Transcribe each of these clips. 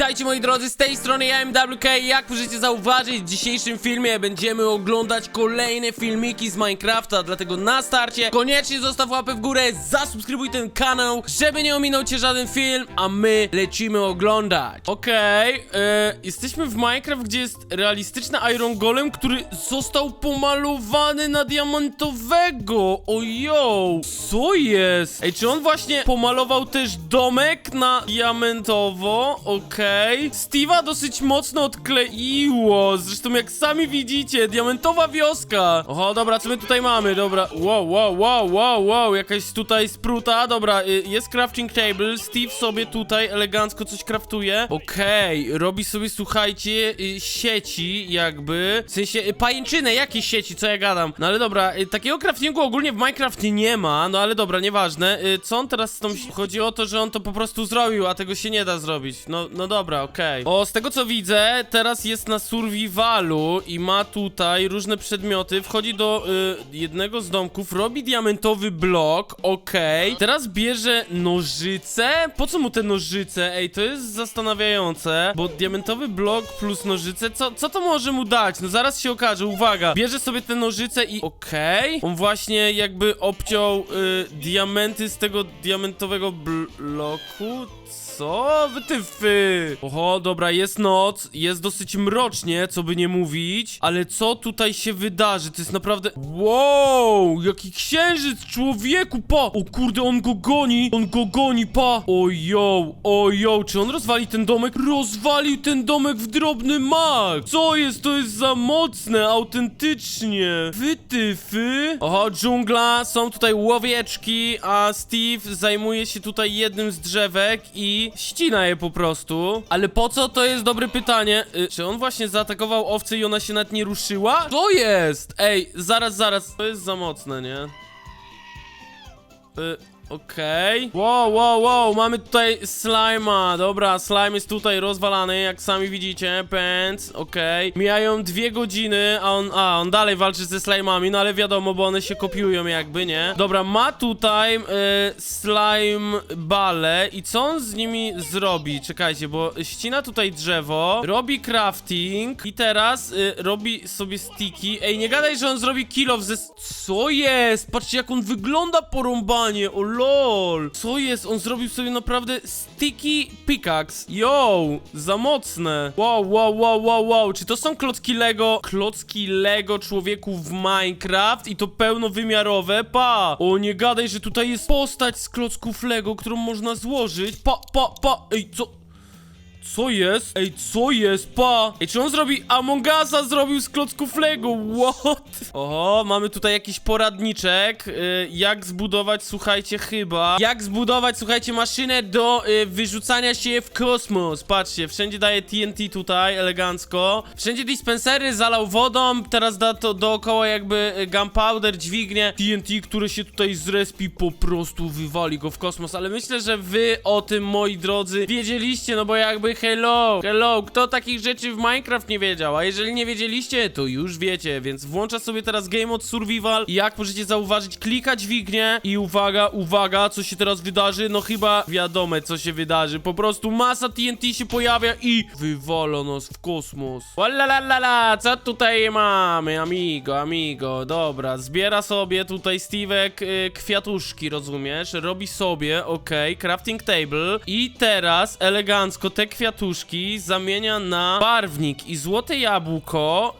Witajcie moi drodzy, z tej strony ja MWK Jak możecie zauważyć, w dzisiejszym filmie będziemy oglądać kolejne filmiki z Minecrafta Dlatego na starcie koniecznie zostaw łapę w górę, zasubskrybuj ten kanał Żeby nie ominął cię żaden film, a my lecimy oglądać Okej, e, jesteśmy w Minecraft, gdzie jest realistyczny Iron Golem Który został pomalowany na diamentowego Ojo, co jest? Ej, czy on właśnie pomalował też domek na diamentowo? Okej. Steve'a dosyć mocno odkleiło. Zresztą jak sami widzicie, diamentowa wioska. Oho, dobra, co my tutaj mamy? Dobra, wow, wow, wow, wow, wow, jakaś tutaj spruta. Dobra, y, jest crafting table. Steve sobie tutaj elegancko coś craftuje. Okej, robi sobie, słuchajcie, y, sieci jakby. W sensie y, pajęczynę, jakie sieci, co ja gadam. No ale dobra, takiego craftingu ogólnie w Minecraftie nie ma, no ale dobra, nieważne. Co on teraz z tą... Chodzi o to, że on to po prostu zrobił, a tego się nie da zrobić. No, no dobra, okej. O, z tego co widzę, teraz jest na survivalu i ma tutaj różne przedmioty. Wchodzi do y, jednego z domków, robi diamentowy blok, okej. Teraz bierze nożyce. Po co mu te nożyce? Ej, to jest zastanawiające, bo diamentowy blok plus nożyce, co, co to może mu dać? No zaraz się okaże, uwaga. Bierze sobie te nożyce i okej. On właśnie jakby obciął y, diamenty z tego diamentowego bloku. Co? Wytyfy! Oho, dobra, jest noc, jest dosyć mrocznie, co by nie mówić, ale co tutaj się wydarzy? To jest naprawdę... Wow! Jaki księżyc, człowieku, pa! O kurde, on go goni, on go goni, pa! Ojo, ojo, czy on rozwali ten domek? Rozwalił ten domek w drobny mak! Co jest? To jest za mocne, autentycznie! Wytyfy! Oho, dżungla, są tutaj łowieczki, a Steve zajmuje się tutaj jednym z drzewek i ścina je po prostu. Ale po co? To jest dobre pytanie. Y, czy on właśnie zaatakował owcę i ona się nawet nie ruszyła? To jest! Ej, zaraz, zaraz. To jest za mocne, nie? Y, Okej. Wow, wow, wow, mamy tutaj slima. Dobra, slime jest tutaj rozwalany, jak sami widzicie. Pants, okej. Mijają dwie godziny, a on, a, on dalej walczy ze slimami, no ale wiadomo, bo one się kopiują jakby, nie? Dobra, ma tutaj y, slime bale i co on z nimi zrobi? Czekajcie, bo ścina tutaj drzewo, robi crafting i teraz y, robi sobie sticky. Ej, nie gadaj, że on zrobi kill off ze... Co jest? Patrzcie, jak on wygląda porąbanie, o lol. Co jest? On zrobił sobie naprawdę sticky pickaxe. Yo, za mocne. Wow, wow, wow, wow, wow. Czy to są klocki Lego? Klocki Lego człowieku w Minecraft i to pełnowymiarowe? Pa! O, nie gadaj, że tutaj jest postać z klocków Lego, którą można złożyć. Pa, pa, pa. Ej, co? Co jest? Ej, co jest? Pa! Ej, czy on zrobi Among Usa zrobił z klocków Lego? What? Oho, mamy tutaj jakiś poradniczek. Y, jak zbudować, słuchajcie, chyba. Jak zbudować, słuchajcie, maszynę do y, wyrzucania się w kosmos. Patrzcie, wszędzie daje TNT tutaj, elegancko. Wszędzie dispensery zalał wodą, teraz da to dookoła jakby y, gunpowder, dźwignie. TNT, które się tutaj zrespi, po prostu wywali go w kosmos. Ale myślę, że wy o tym, moi drodzy, wiedzieliście, no bo jakby hello, hello, kto takich rzeczy w Minecraft nie wiedział? A jeżeli nie wiedzieliście, to już wiecie, więc włącza sobie teraz Game Mode Survival i jak możecie zauważyć, klika dźwignię i uwaga, uwaga, co się teraz wydarzy? No chyba wiadome, co się wydarzy. Po prostu masa TNT się pojawia i wywala nas w kosmos. Walalalala, co tutaj mamy, amigo, amigo, dobra, zbiera sobie tutaj Steve'ek y, kwiatuszki, rozumiesz? Robi sobie, okej, crafting table i teraz elegancko te kwiatuszki zamienia na barwnik i złote jabłko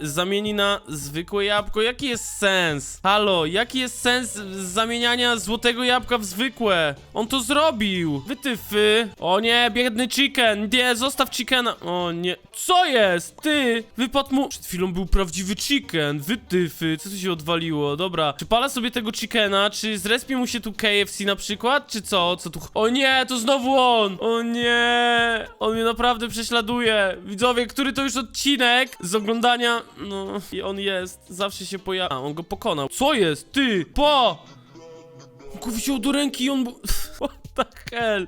y, zamieni na zwykłe jabłko. Jaki jest sens? Halo, jaki jest sens zamieniania złotego jabłka w zwykłe? On to zrobił! Wytyfy! O nie, biedny chicken! Nie, zostaw chickena! O nie, co jest? Ty! Wypadł mu... Przed chwilą był prawdziwy chicken! Wytyfy! Co tu się odwaliło? Dobra, czy pala sobie tego chickena? Czy zrespi mu się tu KFC na przykład? Czy co? Co tu... O nie, to znowu on! O nie! On mnie naprawdę prześladuje! Widzowie, który to już odcinek z oglądania... No, i on jest. Zawsze się pojawia... A, on go pokonał. Co jest? Ty! Po! On go wziął do ręki i on... the hell?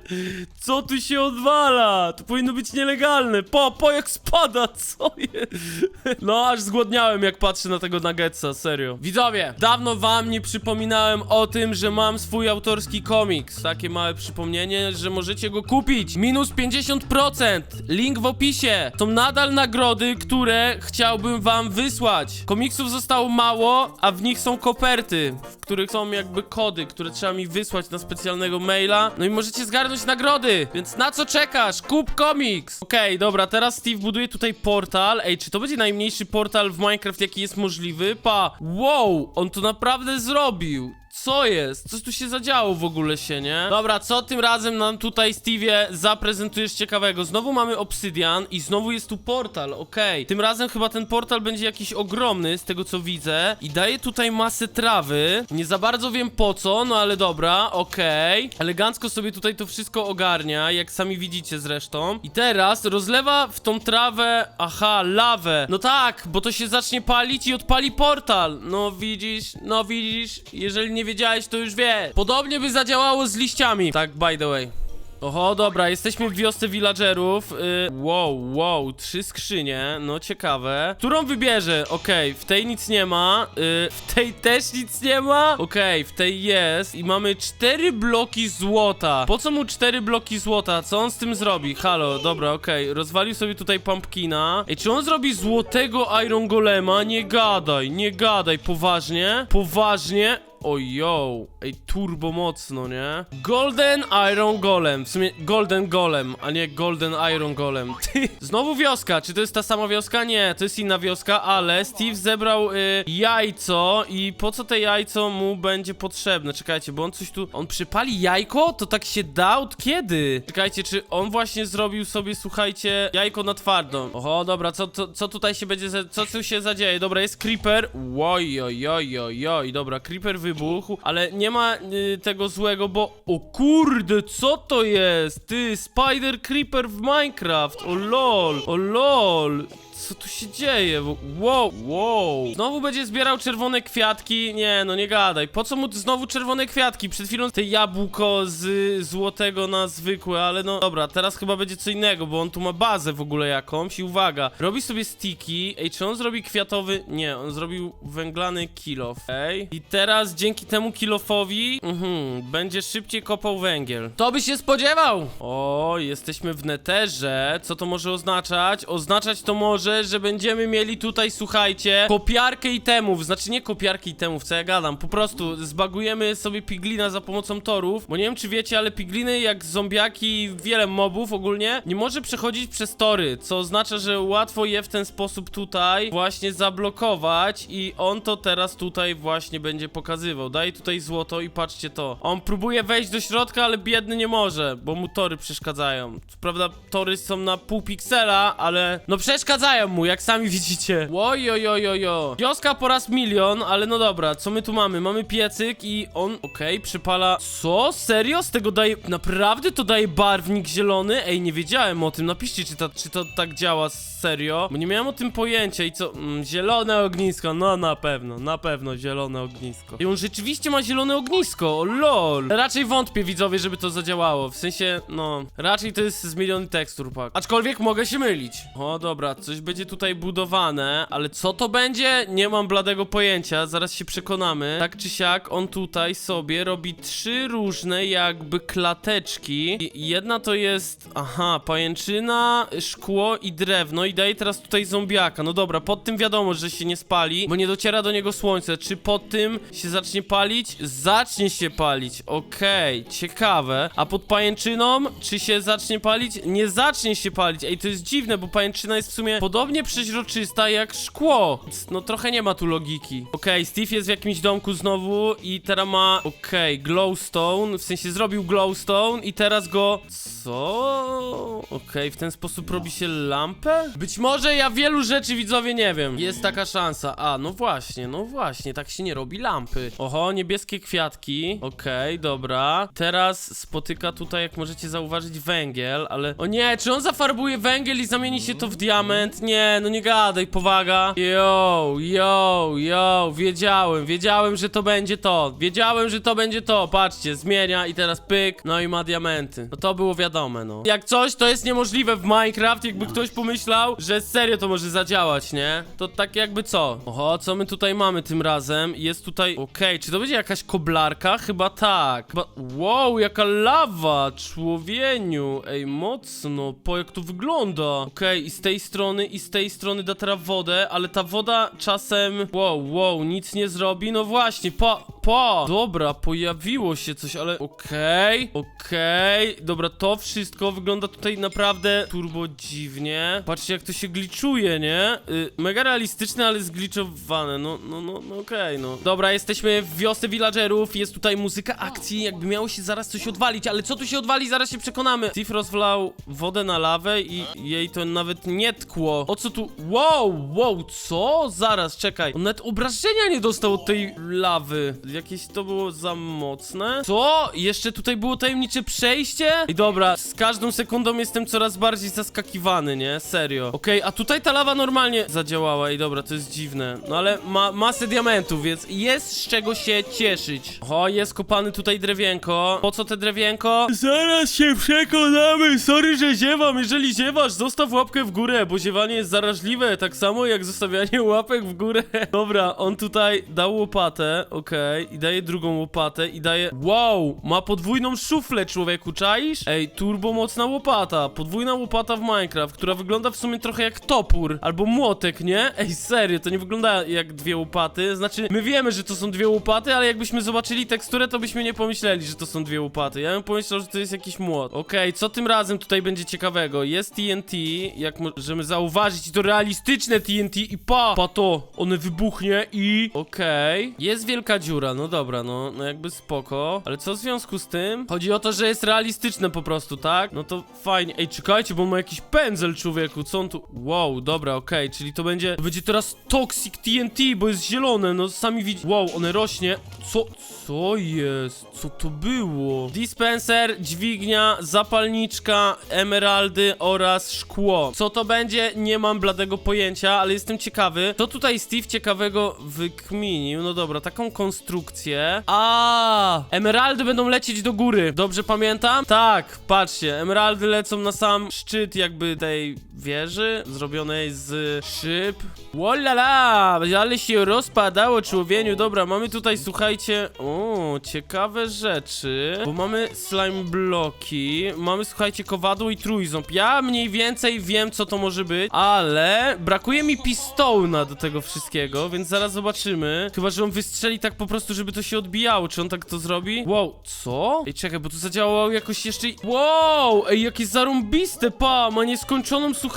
Co tu się odwala? To powinno być nielegalne. Po, po jak spada, co jest? No, aż zgłodniałem jak patrzę na tego nuggetsa, serio. Widzowie, dawno wam nie przypominałem o tym, że mam swój autorski komiks. Takie małe przypomnienie, że możecie go kupić. Minus 50%. Link w opisie. Są nadal nagrody, które chciałbym wam wysłać. Komiksów zostało mało, a w nich są koperty, w których są jakby kody, które trzeba mi wysłać na specjalnego maila. No i możecie zgarnąć nagrody, więc na co czekasz? Kup komiks! Okej, dobra, teraz Steve buduje tutaj portal. Ej, czy to będzie najmniejszy portal w Minecraft, jaki jest możliwy? Pa! Wow, on to naprawdę zrobił! Co jest? Coś tu się zadziało w ogóle się, nie? Dobra, co tym razem nam tutaj, Stevie, zaprezentujesz ciekawego? Znowu mamy obsydian i znowu jest tu portal, okej. Tym razem chyba ten portal będzie jakiś ogromny, z tego co widzę. I daje tutaj masę trawy. Nie za bardzo wiem po co, no ale dobra, okej. Elegancko sobie tutaj to wszystko ogarnia, jak sami widzicie zresztą. I teraz rozlewa w tą trawę, aha, lawę. No tak, bo to się zacznie palić i odpali portal. No widzisz, no widzisz, jeżeli nie wiedziałeś, to już wie. Podobnie by zadziałało z liściami. Tak, by the way. Oho, dobra, jesteśmy w wiosce villagerów. Y, wow, wow, trzy skrzynie, no ciekawe. Którą wybierze? Okej, w tej nic nie ma. Y, w tej też nic nie ma. Okej, w tej jest. I mamy cztery bloki złota. Po co mu cztery bloki złota? Co on z tym zrobi? Halo, dobra, okej. Rozwalił sobie tutaj pumpkina. Ej, czy on zrobi złotego Iron Golema? Nie gadaj, nie gadaj, poważnie? Poważnie? Ojo, ej, turbo mocno, nie? Golden Iron Golem, w sumie Golden Golem, a nie Golden Iron Golem. Ty, znowu wioska, czy to jest ta sama wioska? Nie, to jest inna wioska, ale Steve zebrał y, jajco i po co te jajco mu będzie potrzebne? Czekajcie, bo on coś tu, on przypali jajko? To tak się da? Od kiedy? Czekajcie, czy on właśnie zrobił sobie, słuchajcie, jajko na twardo? Oho, dobra, co, co, co tutaj się będzie, co tu się zadzieje? Dobra, jest creeper, oj, oj, oj, oj, oj, dobra, creeper wybuchł, ale nie ma y, tego złego, bo, o kurde, co to jest? Ty, spider creeper w Minecraft, o lol, o lol. Co tu się dzieje? Wow, wow. Znowu będzie zbierał czerwone kwiatki? Nie, no nie gadaj. Po co mu znowu czerwone kwiatki? Przed chwilą te jabłko z złotego na zwykłe, ale no dobra, teraz chyba będzie co innego, bo on tu ma bazę w ogóle jakąś i uwaga, robi sobie sticky. Ej, czy on zrobi kwiatowy? Nie, on zrobił węglany kilof. Ej. I teraz dzięki temu kilofowi, mhm, będzie szybciej kopał węgiel. To by się spodziewał! O, jesteśmy w neterze. Co to może oznaczać? Oznaczać to może, że będziemy mieli tutaj, słuchajcie, kopiarkę itemów. Znaczy nie kopiarkę itemów, co ja gadam. Po prostu zbagujemy sobie piglina za pomocą torów. Bo nie wiem, czy wiecie, ale pigliny, jak zombiaki, wiele mobów ogólnie, nie może przechodzić przez tory. Co oznacza, że łatwo je w ten sposób tutaj właśnie zablokować. I on to teraz tutaj właśnie będzie pokazywał. Daje tutaj złoto i patrzcie to. On próbuje wejść do środka, ale biedny nie może, bo mu tory przeszkadzają. Co prawda, tory są na pół piksela, ale no przeszkadzają jak sami widzicie. Ojojojojoj. Wioska po raz milion, ale no dobra, co my tu mamy? Mamy piecyk i on, okej, przypala... Co? Serio? Z tego daje... Naprawdę to daje barwnik zielony? Ej, nie wiedziałem o tym. Napiszcie, czy to, czy to tak działa serio, bo nie miałem o tym pojęcia i co... Mm, zielone ognisko, no na pewno, na pewno zielone ognisko. I on rzeczywiście ma zielone ognisko, lol. Raczej wątpię, widzowie, żeby to zadziałało. W sensie, no, raczej to jest z milion tekstur, pak. Aczkolwiek mogę się mylić. O, dobra, coś będzie tutaj budowane, ale co to będzie? Nie mam bladego pojęcia, zaraz się przekonamy. Tak czy siak, on tutaj sobie robi trzy różne jakby klateczki. I jedna to jest, aha, pajęczyna, szkło i drewno i daje teraz tutaj zombiaka. No dobra, pod tym wiadomo, że się nie spali, bo nie dociera do niego słońce. Czy pod tym się zacznie palić? Zacznie się palić, okej, ciekawe. A pod pajęczyną, czy się zacznie palić? Nie zacznie się palić. Ej, to jest dziwne, bo pajęczyna jest w sumie podobnie przeźroczysta jak szkło. No trochę nie ma tu logiki. Okej, Steve jest w jakimś domku znowu i teraz ma, okej, glowstone, w sensie zrobił glowstone i teraz go... Co? Okej, w ten sposób robi się lampę? Być może ja wielu rzeczy widzowie nie wiem. Jest taka szansa. A, no właśnie, no właśnie, tak się nie robi lampy. Oho, niebieskie kwiatki. Okej, dobra. Teraz spotyka tutaj, jak możecie zauważyć, węgiel, ale... O nie, czy on zafarbuje węgiel i zamieni się to w diament? Nie, no nie gadaj, powaga. Yo, yo, yo, wiedziałem, wiedziałem, że to będzie to. Wiedziałem, że to będzie to. Patrzcie, zmienia i teraz pyk, no i ma diamenty. No to było wiadome, no. Jak coś, to jest niemożliwe w Minecraft, jakby ktoś pomyślał, że serio to może zadziałać, nie? To tak jakby co? Oho, co my tutaj mamy tym razem? Jest tutaj, okej, czy to będzie jakaś koblarka? Chyba tak. Chyba... Wow, jaka lawa, człowieniu. Ej, mocno, po jak to wygląda. Okej, i z tej strony, i z tej strony da teraz wodę, ale ta woda czasem... Wow, wow, nic nie zrobi. No właśnie, po, po. Dobra, pojawiło się coś, ale okej, okej. Dobra, to wszystko wygląda tutaj naprawdę turbo dziwnie. Patrzcie, jak to się gliczuje, nie? Y, mega realistyczne, ale zgliczowane. No, no, no, no okej, no. Dobra, jesteśmy w wiosce villagerów, jest tutaj muzyka akcji, jakby miało się zaraz coś odwalić, ale co tu się odwali, zaraz się przekonamy. Steve rozwlał wodę na lawę i jej to nawet nie tkło. O co tu? Wow, wow, co? Zaraz, czekaj. On nawet obrażenia nie dostał od tej lawy. Jakieś to było za mocne. Co? Jeszcze tutaj było tajemnicze przejście? I dobra, z każdą sekundą jestem coraz bardziej zaskakiwany, nie? Serio. Okej, a tutaj ta lawa normalnie zadziałała i dobra, to jest dziwne. No ale ma masę diamentów, więc jest z czego się cieszyć. O, jest kopany tutaj drewienko. Po co te drewienko? Zaraz się przekonamy. Sorry, że ziewam. Jeżeli ziewasz, zostaw łapkę w górę, bo ziewanie jest zaraźliwe, tak samo jak zostawianie łapek w górę. Dobra, on tutaj dał łopatę, okej, i daje drugą łopatę i daje... Wow, ma podwójną szuflę, człowieku, czaisz? Ej, turbo mocna łopata, podwójna łopata w Minecraft, która wygląda w sumie trochę jak topór, albo młotek, nie? Ej, serio, to nie wygląda jak dwie łopaty, znaczy, my wiemy, że to są dwie łopaty, ale jakbyśmy zobaczyli teksturę, to byśmy nie pomyśleli, że to są dwie łopaty. Ja bym pomyślał, że to jest jakiś młot. Okej, co tym razem tutaj będzie ciekawego? Jest TNT, jak możemy zauważyć, i to realistyczne TNT i pa, pa to, one wybuchnie i... Okej, jest wielka dziura, no dobra, no, no jakby spoko, ale co w związku z tym? Chodzi o to, że jest realistyczne po prostu, tak? No to fajnie. Ej, czekajcie, bo ma jakiś pędzel, człowieku, co on tu... Wow, dobra, okej, czyli to będzie... To będzie teraz Toxic TNT, bo jest zielone, no sami widzicie... Wow, one rośnie. Co... Co jest? Co to było? Dispenser, dźwignia, zapalniczka, emeraldy oraz szkło. Co to będzie? Nie mam bladego pojęcia, ale jestem ciekawy. To tutaj Steve ciekawego wykminił. No dobra, taką konstrukcję. A, emeraldy będą lecieć do góry. Dobrze pamiętam? Tak, patrzcie, emeraldy lecą na sam szczyt jakby tej wieży zrobionej z szyb. Wolala, ale się rozpadało człowieniu. Dobra, mamy tutaj, słuchajcie, o, ciekawe rzeczy, bo mamy slime bloki, mamy, słuchajcie, kowadło i trójząb. Ja mniej więcej wiem, co to może być, ale brakuje mi pistona do tego wszystkiego, więc zaraz zobaczymy. Chyba, że on wystrzeli tak po prostu, żeby to się odbijało. Czy on tak to zrobi? Wow, co? Ej, czekaj, bo to zadziałało jakoś jeszcze... Wow, ej, jakie zarąbiste, pa, ma nieskończoną, słuchajcie,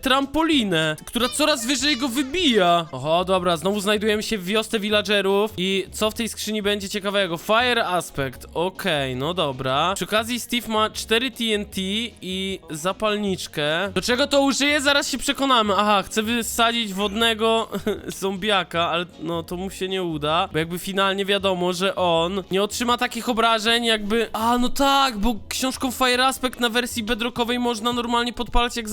trampolinę, która coraz wyżej go wybija. Oho, dobra, znowu znajdujemy się w wiosce villagerów i co w tej skrzyni będzie ciekawego? Fire Aspect, okej, no dobra. Przy okazji Steve ma 4 TNT i zapalniczkę. Do czego to użyje? Zaraz się przekonamy. Aha, chce wysadzić wodnego zombiaka, ale no to mu się nie uda, bo jakby finalnie wiadomo, że on nie otrzyma takich obrażeń jakby... A, no tak, bo książką Fire Aspect na wersji bedrockowej można normalnie podpalać jak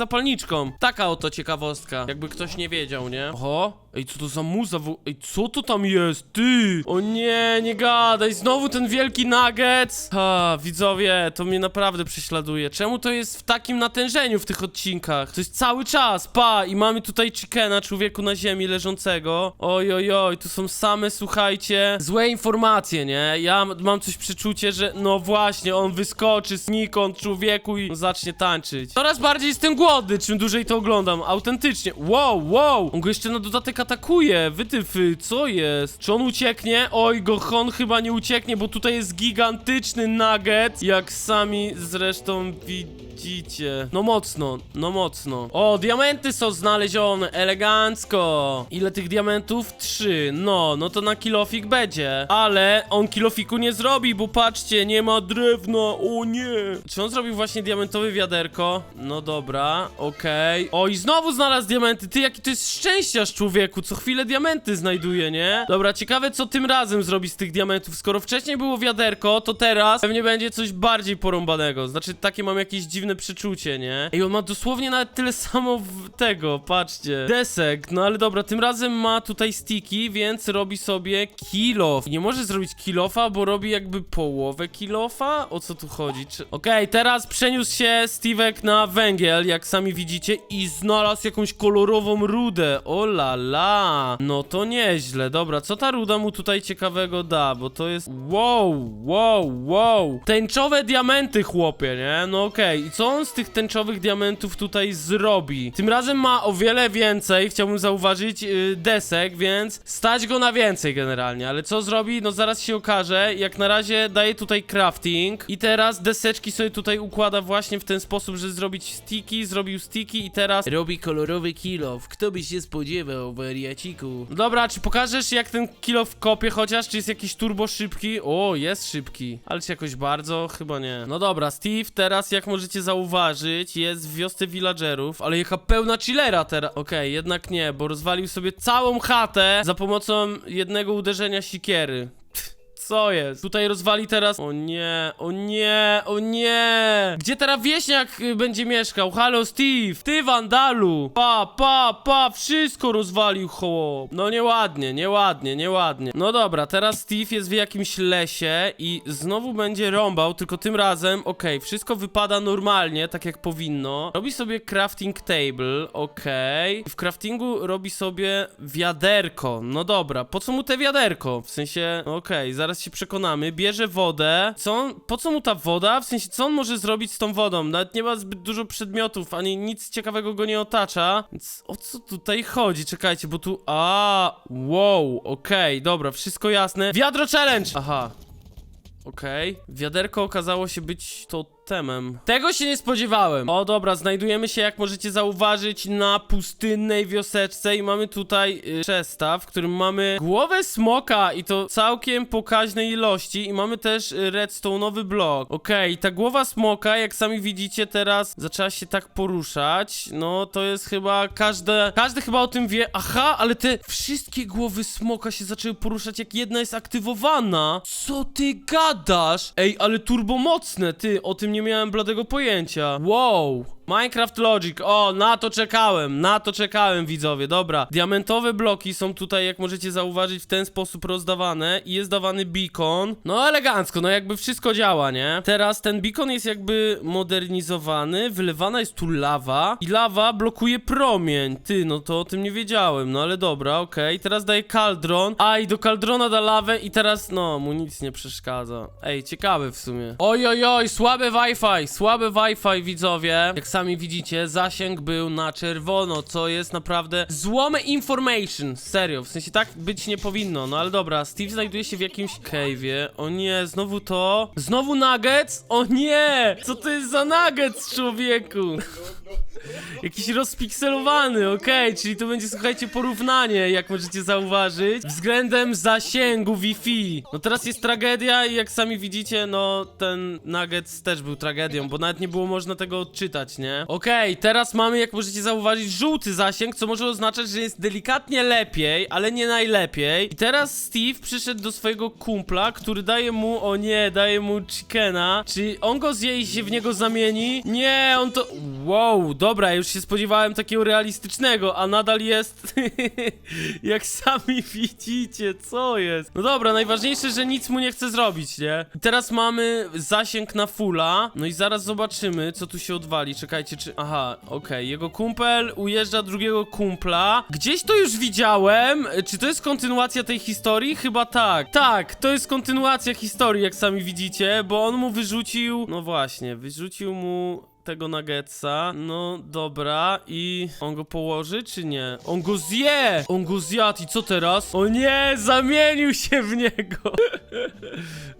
Taka oto ciekawostka, jakby ktoś nie wiedział, nie? Oho, ej, co to za muza? w- Ej, co to tam jest? Ty! O nie, nie gadaj, znowu ten wielki nuggets! Ha, widzowie, to mnie naprawdę prześladuje. Czemu to jest w takim natężeniu w tych odcinkach? To jest cały czas, pa! I mamy tutaj chickena, człowieku na ziemi leżącego. Oj, oj, oj, tu są same, słuchajcie, złe informacje, nie? Ja mam coś przeczucie, że no właśnie, on wyskoczy znikąd, człowieku, i zacznie tańczyć. Coraz bardziej jestem głodny, naprawdę, czym dłużej to oglądam, autentycznie. Wow, wow! On go jeszcze na dodatek atakuje. Wytyfy, co jest? Czy on ucieknie? Oj, Gohon chyba nie ucieknie, bo tutaj jest gigantyczny nugget, jak sami zresztą widzicie. No mocno, no mocno. O, diamenty są znalezione, elegancko. Ile tych diamentów? Trzy. No, no to na kilofik będzie. Ale on kilofiku nie zrobi, bo patrzcie, nie ma drewna. O nie. Czy on zrobił właśnie diamentowe wiaderko? No dobra, okej. O, i znowu znalazł diamenty. Ty, jaki to jest szczęściarz, człowieku. Co chwilę diamenty znajduje, nie? Dobra, ciekawe, co tym razem zrobi z tych diamentów. Skoro wcześniej było wiaderko, to teraz pewnie będzie coś bardziej porąbanego. Znaczy, takie mam jakieś dziwne przeczucie, nie? Ej, on ma dosłownie nawet tyle samo w tego, patrzcie. Desek, no ale dobra, tym razem ma tutaj sticky, więc robi sobie kilof. Nie może zrobić kilofa, bo robi jakby połowę kilofa? O co tu chodzi? Czy... Okej, teraz przeniósł się Steve'ek na węgiel, jak sami widzicie, i znalazł jakąś kolorową rudę. O la la. No to nieźle. Dobra, co ta ruda mu tutaj ciekawego da? Bo to jest... Wow, wow, wow. Tęczowe diamenty, chłopie, nie? No okej. I co on z tych tęczowych diamentów tutaj zrobi? Tym razem ma o wiele więcej, chciałbym zauważyć, yy, desek, więc stać go na więcej generalnie. Ale co zrobi? No zaraz się okaże. Jak na razie daje tutaj crafting i teraz deseczki sobie tutaj układa właśnie w ten sposób, że zrobić sticky, zrobił sticky i teraz robi kolorowy kilof. Kto by się spodziewał, wariaciku? Dobra, czy pokażesz jak ten kilof kopie chociaż? Czy jest jakiś turbo szybki? O, jest szybki. Ale czy jakoś bardzo? Chyba nie. No dobra, Steve teraz jak możecie zauważyć jest w wiosce villagerów, ale jaka pełna chillera teraz. Okej, jednak nie, bo rozwalił sobie całą chatę za pomocą jednego uderzenia sikiery. Co jest? Tutaj rozwali teraz. O nie, o nie, o nie! Gdzie teraz wieśniak y, będzie mieszkał? Halo, Steve! Ty, wandalu! Pa, pa, pa! Wszystko rozwalił, chłop! No nieładnie, nieładnie, nieładnie. No dobra, teraz Steve jest w jakimś lesie i znowu będzie rąbał, tylko tym razem, okej, wszystko wypada normalnie, tak jak powinno. Robi sobie crafting table, okej. W craftingu robi sobie wiaderko. No dobra, po co mu te wiaderko? W sensie, okej, zaraz się przekonamy. Bierze wodę. Co on, po co mu ta woda? W sensie, co on może zrobić z tą wodą? Nawet nie ma zbyt dużo przedmiotów, ani nic ciekawego go nie otacza. Więc o co tutaj chodzi? Czekajcie, bo tu... A, wow, okej, dobra, wszystko jasne. Wiadro challenge! Aha. Okej. Wiaderko okazało się być Tego się nie spodziewałem. O dobra, znajdujemy się, jak możecie zauważyć, na pustynnej wioseczce i mamy tutaj y, w którym mamy głowę smoka i to całkiem pokaźnej ilości i mamy też y, redstone'owy blok. Okej, ta głowa smoka, jak sami widzicie teraz, zaczęła się tak poruszać. No, to jest chyba każde, każdy chyba o tym wie. Aha, ale te wszystkie głowy smoka się zaczęły poruszać, jak jedna jest aktywowana. Co ty gadasz? Ej, ale turbomocne, ty, o tym nie miałem bladego pojęcia. Wow. Minecraft Logic, o, na to czekałem, na to czekałem, widzowie, dobra. Diamentowe bloki są tutaj, jak możecie zauważyć, w ten sposób rozdawane i jest dawany beacon. No elegancko, no jakby wszystko działa, nie? Teraz ten beacon jest jakby modernizowany, wylewana jest tu lawa i lawa blokuje promień. Ty, no to o tym nie wiedziałem, no ale dobra, okej. Teraz daje kaldron, a i do kaldrona da lawę i teraz, no, mu nic nie przeszkadza. Ej, ciekawe w sumie. Oj, oj, oj, słabe Wi-Fi, słabe Wi-Fi, widzowie. Jak sami widzicie, zasięg był na czerwono, co jest naprawdę złome information. Serio, w sensie tak być nie powinno, no ale dobra, Steve znajduje się w jakimś cave'ie. O nie, znowu to. Znowu nuggets? O nie! Co to jest za nuggets, człowieku? Jakiś rozpikselowany, okej, czyli to będzie, słuchajcie, porównanie, jak możecie zauważyć, względem zasięgu Wi-Fi. No teraz jest tragedia i jak sami widzicie, no ten nuggets też był tragedią, bo nawet nie było można tego odczytać, nie? Okej, teraz mamy, jak możecie zauważyć, żółty zasięg, co może oznaczać, że jest delikatnie lepiej, ale nie najlepiej. I teraz Steve przyszedł do swojego kumpla, który daje mu, o nie, daje mu chickena. Czy on go zje i się w niego zamieni? Nie, on to... Wow, dobra, już się spodziewałem takiego realistycznego, a nadal jest... jak sami widzicie, co jest? No dobra, najważniejsze, że nic mu nie chce zrobić, nie? I teraz mamy zasięg na fulla, no i zaraz zobaczymy, co tu się odwali. Czekajcie, czy... Aha, okej, jego kumpel ujeżdża drugiego kumpla. Gdzieś to już widziałem. Czy to jest kontynuacja tej historii? Chyba tak. Tak, to jest kontynuacja historii, jak sami widzicie, bo on mu wyrzucił... No właśnie, wyrzucił mu tego nuggetsa. No dobra, i on go położy, czy nie? On go zje! On go zjadł i co teraz? O nie, zamienił się w niego!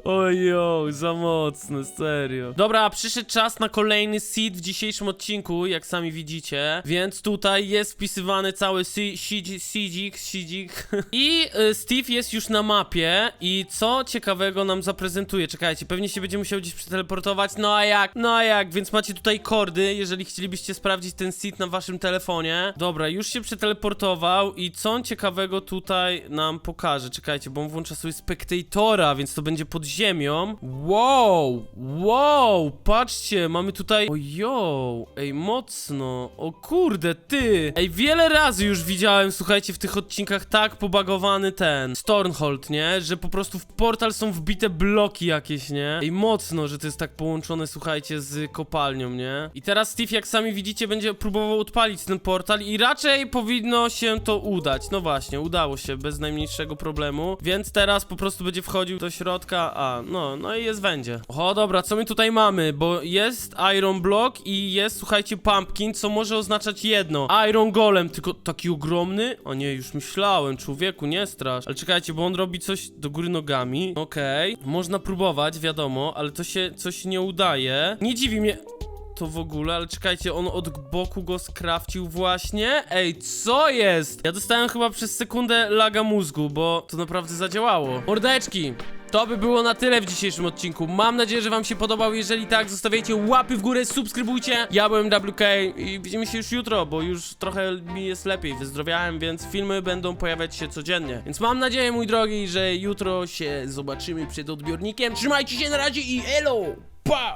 Ojo, za mocne, serio. Dobra, przyszedł czas na kolejny seed w dzisiejszym odcinku, jak sami widzicie. Więc tutaj jest wpisywany cały sidzik, sidzik. I y, Steve jest już na mapie i co ciekawego nam zaprezentuje? Czekajcie, pewnie się będzie musiał gdzieś przeteleportować. No a jak? No a jak? Więc macie tutaj kordy, jeżeli chcielibyście sprawdzić ten seed na waszym telefonie. Dobra, już się przeteleportował i co ciekawego tutaj nam pokaże? Czekajcie, bo on włącza sobie Spectatora, więc to będzie pod ziemią. Wow, wow, patrzcie, mamy tutaj... Ojo, ej, mocno. O kurde, ty. Ej, wiele razy już widziałem, słuchajcie, w tych odcinkach tak pobagowany ten Stormhold, nie? Że po prostu w portal są wbite bloki jakieś, nie? Ej, mocno, że to jest tak połączone, słuchajcie, z kopalnią, nie? I teraz Steve, jak sami widzicie, będzie próbował odpalić ten portal i raczej powinno się to udać. No właśnie, udało się, bez najmniejszego problemu. Więc teraz po prostu będzie wchodził do środka, a, no, no i jest wędzie. O, dobra, co my tutaj mamy? Bo jest Iron Block i jest, słuchajcie, Pumpkin, co może oznaczać jedno. Iron Golem, tylko taki ogromny? O nie, już myślałem, człowieku, nie strasz. Ale czekajcie, bo on robi coś do góry nogami. Okej, można próbować, wiadomo, ale to się coś nie udaje. Nie dziwi mnie to w ogóle, ale czekajcie, on od boku go skrafcił właśnie? Ej, co jest? Ja dostałem chyba przez sekundę laga mózgu, bo to naprawdę zadziałało. Mordeczki! To by było na tyle w dzisiejszym odcinku. Mam nadzieję, że wam się podobał. Jeżeli tak, zostawiajcie łapy w górę, subskrybujcie. Ja byłem WK i widzimy się już jutro, bo już trochę mi jest lepiej, wyzdrowiałem, więc filmy będą pojawiać się codziennie. Więc mam nadzieję, mój drogi, że jutro się zobaczymy przed odbiornikiem. Trzymajcie się na razie i elo! Pow!